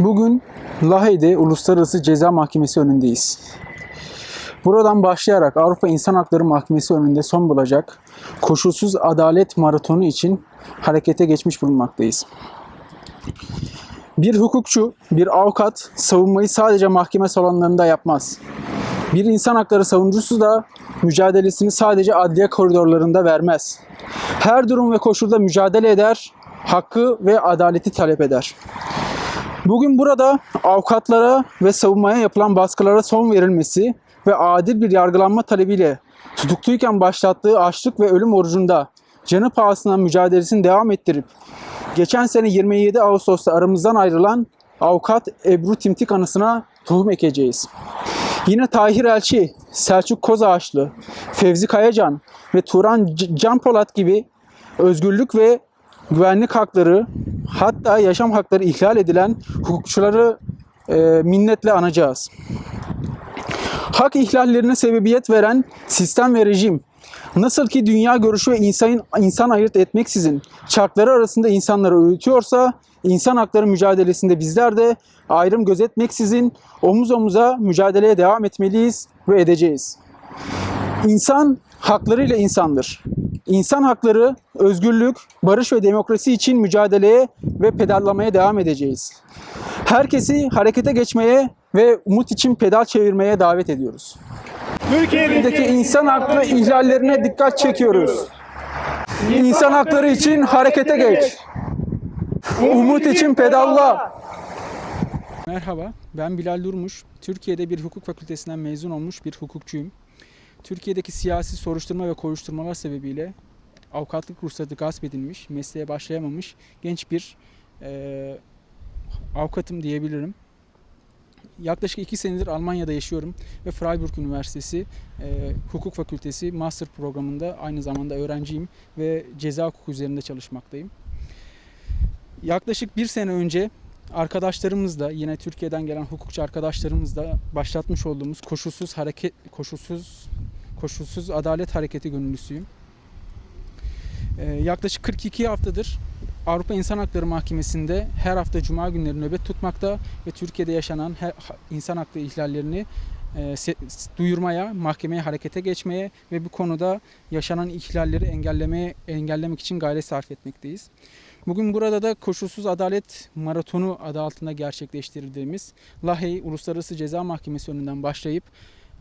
Bugün Lahey'de Uluslararası Ceza Mahkemesi önündeyiz. Buradan başlayarak Avrupa İnsan Hakları Mahkemesi önünde son bulacak koşulsuz adalet maratonu için harekete geçmiş bulunmaktayız. Bir hukukçu, bir avukat savunmayı sadece mahkeme salonlarında yapmaz. Bir insan hakları savunucusu da mücadelesini sadece adliye koridorlarında vermez. Her durum ve koşulda mücadele eder, hakkı ve adaleti talep eder. Bugün burada avukatlara ve savunmaya yapılan baskılara son verilmesi ve adil bir yargılanma talebiyle tutukluyken başlattığı açlık ve ölüm orucunda canı pahasına mücadelesini devam ettirip geçen sene 27 Ağustos'ta aramızdan ayrılan avukat Ebru Timtik anısına tohum ekeceğiz. Yine Tahir Elçi, Selçuk Kozağaçlı, Fevzi Kayacan ve Turan C- Can Polat gibi özgürlük ve güvenlik hakları hatta yaşam hakları ihlal edilen hukukçuları e, minnetle anacağız. Hak ihlallerine sebebiyet veren sistem ve rejim nasıl ki dünya görüşü ve insan, insan ayırt etmeksizin çarkları arasında insanları öğütüyorsa insan hakları mücadelesinde bizler de ayrım gözetmeksizin omuz omuza mücadeleye devam etmeliyiz ve edeceğiz. İnsan haklarıyla insandır. İnsan hakları, özgürlük, barış ve demokrasi için mücadeleye ve pedallamaya devam edeceğiz. Herkesi harekete geçmeye ve umut için pedal çevirmeye davet ediyoruz. Türkiye'deki insan hakları ihlallerine dikkat çekiyoruz. İnsan hakları için harekete geç. Umut için pedalla. Merhaba, ben Bilal Durmuş. Türkiye'de bir hukuk fakültesinden mezun olmuş bir hukukçuyum. Türkiye'deki siyasi soruşturma ve koyuşturmalar sebebiyle avukatlık ruhsatı gasp edilmiş, mesleğe başlayamamış genç bir eee, avukatım diyebilirim. Yaklaşık iki senedir Almanya'da yaşıyorum ve Freiburg Üniversitesi eee, Hukuk Fakültesi Master programında aynı zamanda öğrenciyim ve ceza hukuku üzerinde çalışmaktayım. Yaklaşık bir sene önce arkadaşlarımızla yine Türkiye'den gelen hukukçu arkadaşlarımızla başlatmış olduğumuz koşulsuz hareket koşulsuz koşulsuz adalet hareketi gönüllüsüyüm. Ee, yaklaşık 42 haftadır Avrupa İnsan Hakları Mahkemesi'nde her hafta cuma günleri nöbet tutmakta ve Türkiye'de yaşanan her, insan hakları ihlallerini e, duyurmaya, mahkemeye harekete geçmeye ve bu konuda yaşanan ihlalleri engellemeye engellemek için gayret sarf etmekteyiz. Bugün burada da Koşulsuz Adalet Maratonu adı altında gerçekleştirdiğimiz Lahey Uluslararası Ceza Mahkemesi önünden başlayıp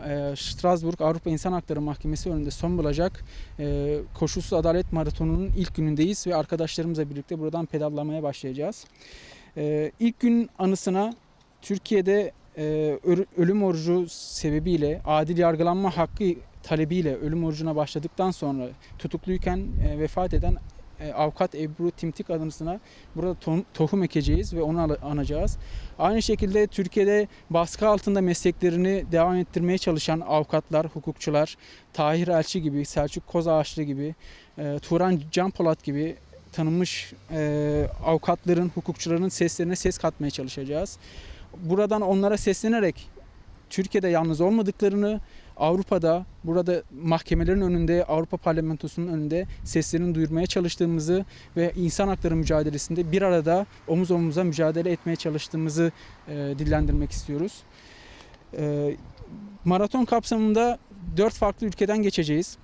e, Strasbourg Avrupa İnsan Hakları Mahkemesi önünde son bulacak e, Koşulsuz Adalet Maratonu'nun ilk günündeyiz ve arkadaşlarımızla birlikte buradan pedallamaya başlayacağız. E, İlk gün anısına Türkiye'de e, ölüm orucu sebebiyle adil yargılanma hakkı talebiyle ölüm orucuna başladıktan sonra tutukluyken e, vefat eden e, avukat Ebru Timtik adımsına burada to- tohum ekeceğiz ve onu anacağız. Aynı şekilde Türkiye'de baskı altında mesleklerini devam ettirmeye çalışan avukatlar, hukukçular, Tahir Elçi gibi, Selçuk Kozağaçlı gibi, e, Turan Can Polat gibi tanınmış e, avukatların, hukukçuların seslerine ses katmaya çalışacağız. Buradan onlara seslenerek Türkiye'de yalnız olmadıklarını, Avrupa'da, burada mahkemelerin önünde, Avrupa Parlamentosu'nun önünde seslerini duyurmaya çalıştığımızı ve insan hakları mücadelesinde bir arada omuz omuza mücadele etmeye çalıştığımızı e, dillendirmek istiyoruz. E, maraton kapsamında dört farklı ülkeden geçeceğiz.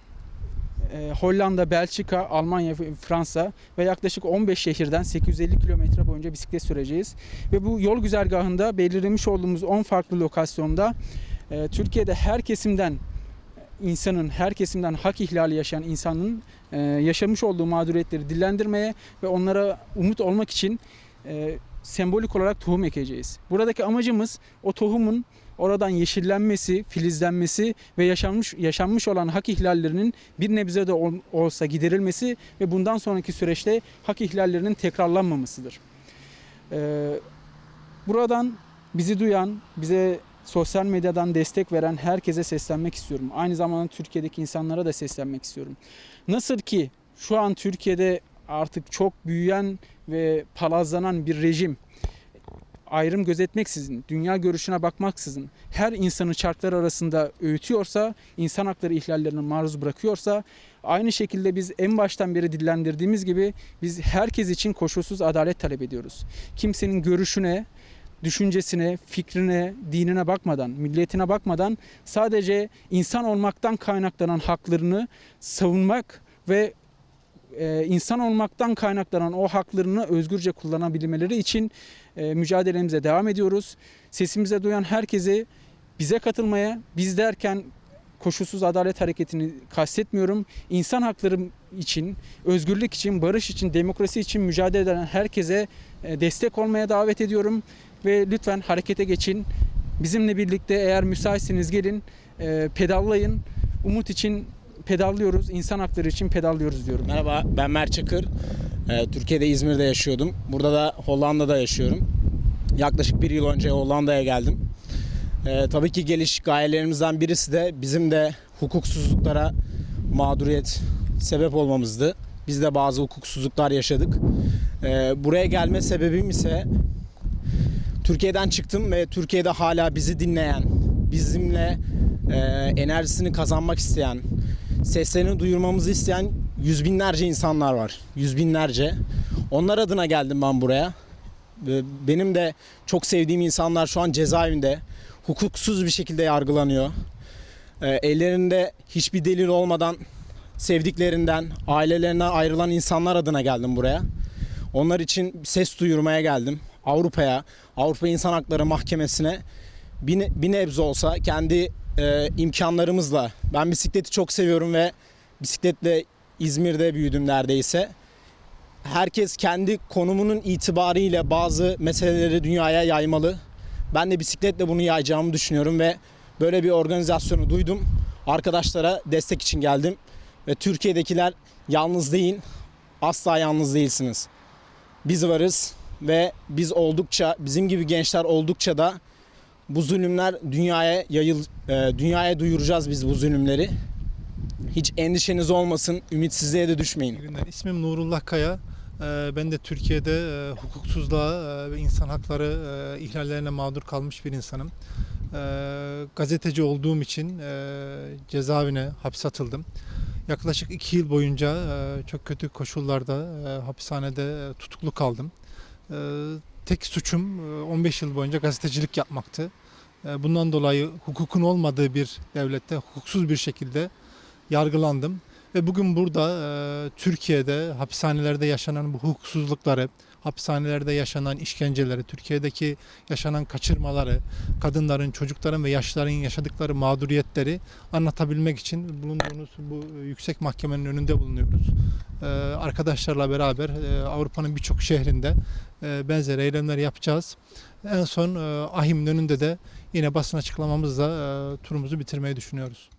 E, Hollanda, Belçika, Almanya Fransa ve yaklaşık 15 şehirden 850 kilometre boyunca bisiklet süreceğiz. Ve bu yol güzergahında belirlemiş olduğumuz 10 farklı lokasyonda e, Türkiye'de her kesimden insanın, her kesimden hak ihlali yaşayan insanın e, yaşamış olduğu mağduriyetleri dillendirmeye ve onlara umut olmak için e, sembolik olarak tohum ekeceğiz. Buradaki amacımız o tohumun oradan yeşillenmesi, filizlenmesi ve yaşanmış yaşanmış olan hak ihlallerinin bir nebze de ol- olsa giderilmesi ve bundan sonraki süreçte hak ihlallerinin tekrarlanmamasıdır. Ee, buradan bizi duyan, bize sosyal medyadan destek veren herkese seslenmek istiyorum. Aynı zamanda Türkiye'deki insanlara da seslenmek istiyorum. Nasıl ki şu an Türkiye'de artık çok büyüyen ve palazlanan bir rejim ayrım gözetmeksizin, dünya görüşüne bakmaksızın her insanı çarklar arasında öğütüyorsa, insan hakları ihlallerine maruz bırakıyorsa, aynı şekilde biz en baştan beri dillendirdiğimiz gibi biz herkes için koşulsuz adalet talep ediyoruz. Kimsenin görüşüne, düşüncesine, fikrine, dinine bakmadan, milletine bakmadan sadece insan olmaktan kaynaklanan haklarını savunmak ve e, insan olmaktan kaynaklanan o haklarını özgürce kullanabilmeleri için e, mücadelemize devam ediyoruz. Sesimize duyan herkesi bize katılmaya, biz derken koşulsuz adalet hareketini kastetmiyorum. İnsan hakları için, özgürlük için, barış için, demokrasi için mücadele eden herkese e, destek olmaya davet ediyorum ve lütfen harekete geçin. Bizimle birlikte eğer müsaitseniz gelin, e, pedallayın. Umut için pedallıyoruz, insan hakları için pedallıyoruz diyorum. Merhaba ben Mert Çakır. Ee, Türkiye'de İzmir'de yaşıyordum. Burada da Hollanda'da yaşıyorum. Yaklaşık bir yıl önce Hollanda'ya geldim. Ee, tabii ki geliş gayelerimizden birisi de bizim de hukuksuzluklara mağduriyet sebep olmamızdı. Biz de bazı hukuksuzluklar yaşadık. Ee, buraya gelme sebebim ise Türkiye'den çıktım ve Türkiye'de hala bizi dinleyen, bizimle e, enerjisini kazanmak isteyen, seslerini duyurmamızı isteyen yüz binlerce insanlar var. Yüz binlerce. Onlar adına geldim ben buraya. Benim de çok sevdiğim insanlar şu an cezaevinde. Hukuksuz bir şekilde yargılanıyor. E, ellerinde hiçbir delil olmadan sevdiklerinden, ailelerine ayrılan insanlar adına geldim buraya. Onlar için ses duyurmaya geldim. Avrupa'ya, Avrupa İnsan Hakları Mahkemesi'ne bir, bir nebze olsa kendi e, imkanlarımızla. Ben bisikleti çok seviyorum ve bisikletle İzmir'de büyüdüm neredeyse. Herkes kendi konumunun itibariyle bazı meseleleri dünyaya yaymalı. Ben de bisikletle bunu yayacağımı düşünüyorum ve böyle bir organizasyonu duydum. Arkadaşlara destek için geldim ve Türkiye'dekiler yalnız değil, asla yalnız değilsiniz. Biz varız ve biz oldukça, bizim gibi gençler oldukça da bu zulümler dünyaya yayıl, e, dünyaya duyuracağız biz bu zulümleri. Hiç endişeniz olmasın, ümitsizliğe de düşmeyin. Günler. İsmim Nurullah Kaya. Ee, Ben de Türkiye'de e, hukuksuzluğa e, ve insan hakları e, ihlallerine mağdur kalmış bir insanım. Gazeteci olduğum için e, cezaevine hapse atıldım. Yaklaşık iki yıl boyunca e, çok kötü koşullarda e, hapishanede e, tutuklu kaldım. Ee, Tek suçum e, 15 yıl boyunca gazetecilik yapmaktı. E, Bundan dolayı hukukun olmadığı bir devlette hukuksuz bir şekilde yargılandım. Ve bugün burada e, Türkiye'de hapishanelerde yaşanan bu hukuksuzlukları, hapishanelerde yaşanan işkenceleri, Türkiye'deki yaşanan kaçırmaları, kadınların, çocukların ve yaşlıların yaşadıkları mağduriyetleri anlatabilmek için bulunduğumuz bu yüksek mahkemenin önünde bulunuyoruz. E, arkadaşlarla beraber e, Avrupa'nın birçok şehrinde e, benzer eylemler yapacağız. En son e, Ahim'in önünde de yine basın açıklamamızla e, turumuzu bitirmeyi düşünüyoruz.